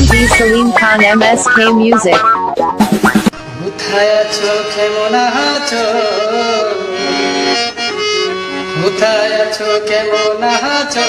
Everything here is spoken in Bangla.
MD Salim Khan MSK Music. কোথায় আছো কেমন আছো কোথায় আছো কেমন আছো